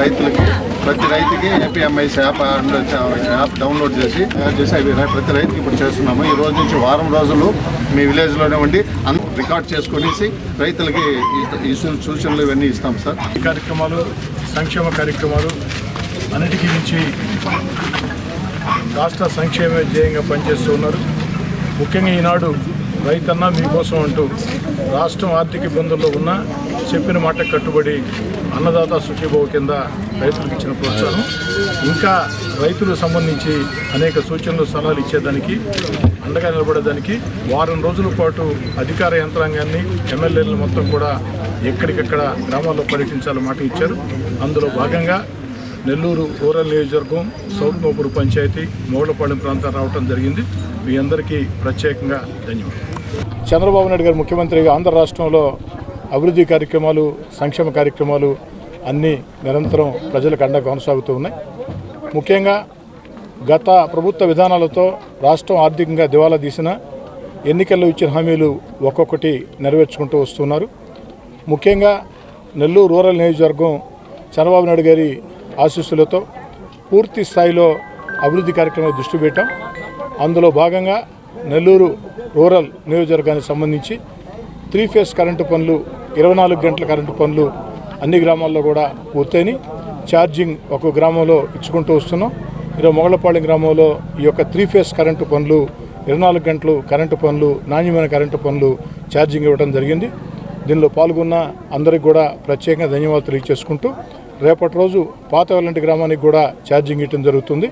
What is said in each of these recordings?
రైతులకి ప్రతి రైతుకి ఏపీఎంఐస్ యాప్ యాప్ డౌన్లోడ్ చేసి చేసి ప్రతి రైతుకి ఇప్పుడు చేస్తున్నాము. ఈ రోజు నుంచి వారం రోజులు మీ విలేజ్లోనే ఉండి అంత రికార్డ్ చేసుకునేసి రైతులకి ఈ- సూచనలు ఇవన్నీ ఇస్తాం సార్. ఈ కార్యక్రమాలు సంక్షేమ కార్యక్రమాలు అన్నిటికీ మించి రాష్ట్ర సంక్షేమ ధ్యేయంగా పనిచేస్తూ ఉన్నారు. ముఖ్యంగా ఈనాడు రైతన్నా మీకోసం అంటూ రాష్ట్రం ఆర్థిక ఇబ్బందుల్లో ఉన్న చెప్పిన మాట కట్టుబడి అన్నదాత సుఖీభావ కింద రైతులకు ఇచ్చిన ప్రోత్సాహం. ఇంకా రైతులకు సంబంధించి అనేక సూచనలు సలహాలు ఇచ్చేదానికి అండగా నిలబడేదానికి వారం రోజుల పాటు అధికార యంత్రాంగాన్ని ఎమ్మెల్యేలను మొత్తం కూడా ఎక్కడికక్కడ గ్రామాల్లో పర్యటించాలని మాట ఇచ్చారు. అందులో భాగంగా నెల్లూరు రూరల్ నియోజకవర్గం సౌత్ పంచాయతీ మోగలపాలెం ప్రాంతం రావడం జరిగింది. మీ అందరికీ ప్రత్యేకంగా ధన్యవాదాలు. చంద్రబాబు నాయుడు గారు ముఖ్యమంత్రిగా ఆంధ్ర రాష్ట్రంలో అభివృద్ధి కార్యక్రమాలు సంక్షేమ కార్యక్రమాలు అన్నీ నిరంతరం ప్రజలకు అండగా కొనసాగుతూ ఉన్నాయి. ముఖ్యంగా గత ప్రభుత్వ విధానాలతో రాష్ట్రం ఆర్థికంగా దివాలా తీసిన ఎన్నికల్లో ఇచ్చిన హామీలు ఒక్కొక్కటి నెరవేర్చుకుంటూ వస్తున్నారు. ముఖ్యంగా నెల్లూరు రూరల్ నియోజకవర్గం చంద్రబాబు నాయుడు గారి ఆశీస్సులతో పూర్తి స్థాయిలో అభివృద్ధి కార్యక్రమాలు దృష్టి పెట్టాం. అందులో భాగంగా నెల్లూరు రూరల్ నియోజకవర్గానికి సంబంధించి త్రీ ఫేస్ కరెంటు పనులు ఇరవై నాలుగు గంటల కరెంటు పనులు అన్ని గ్రామాల్లో కూడా పూర్తయినాయి. ఛార్జింగ్ ఒక గ్రామంలో ఇచ్చుకుంటూ వస్తున్నాం. ఈరోజు మొగలపాళెం గ్రామంలో ఈ యొక్క త్రీ ఫేస్ కరెంటు పనులు ఇరవై నాలుగు గంటలు కరెంటు పనులు నాణ్యమైన కరెంటు పనులు ఛార్జింగ్ ఇవ్వడం జరిగింది. దీనిలో పాల్గొన్న అందరికి కూడా ప్రత్యేకంగా ధన్యవాదాలు తెలియజేసుకుంటూ రేపటి రోజు పాత వెల్లంటి గ్రామానికి కూడా ఛార్జింగ్ ఇవ్వడం జరుగుతుంది.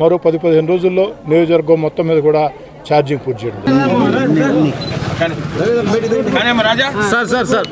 మరో పది పదిహేను రోజుల్లో నియోజకవర్గం మొత్తం మీద కూడా ఛార్జింగ్ పూర్తి చేయడం సార్ సార్ సార్.